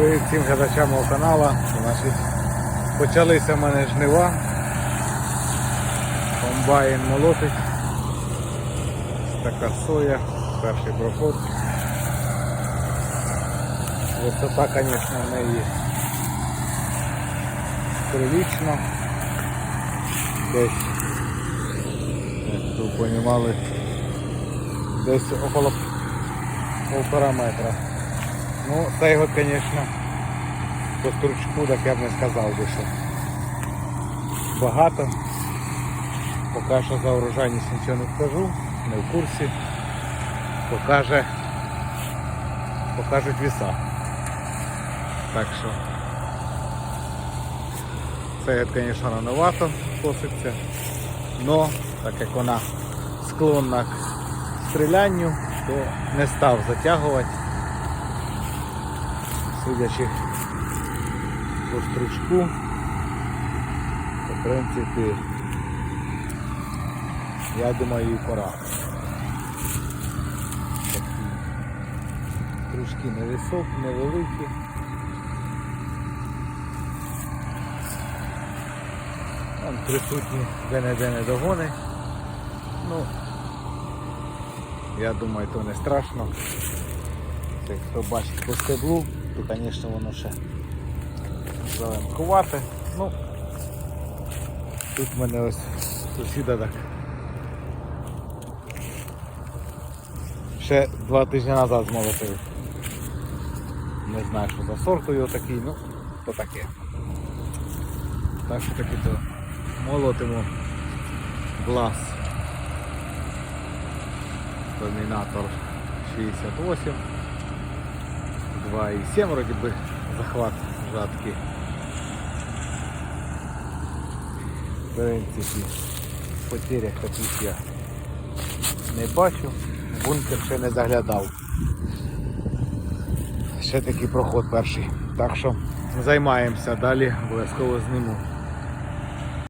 Привіт всім глядачам мого каналу. Значить, почалися в мене жнива. Комбайн молотить. Така соя, перший проход. Висота, звісно, в неї прилічна. Десь, як ви понімали, десь около полтора метра. Ну, це його, звісно, по стручку, так я б не сказав би, що багато. Поки що за урожайність нічого не скажу, не в курсі. Покаже, покажуть віса. Так що це, звісно, рановато коситься. Но, так як вона склонна к стрілянню, то не став затягувати судячи по стручку, в принципі, я думаю, і пора. Такі стручки невисокі, невеликі. Там присутні де-не-де недогони. Ну, я думаю, то не страшно. Це хто бачить по стеблу, то звісно воно ще зеленкувате. Ну, тут в мене ось сусіда так. Ще два тижні назад змолотив. Не знаю, що за сорт у його такий, ну, то таке. Так що таки то молотимо глаз. Домінатор 68. 2,7 вроде бы захват жатки. В принципі, потерях таких я не бачу. Бункер ще не заглядав. Ще такий проход перший. Так що займаємося далі, обов'язково зніму.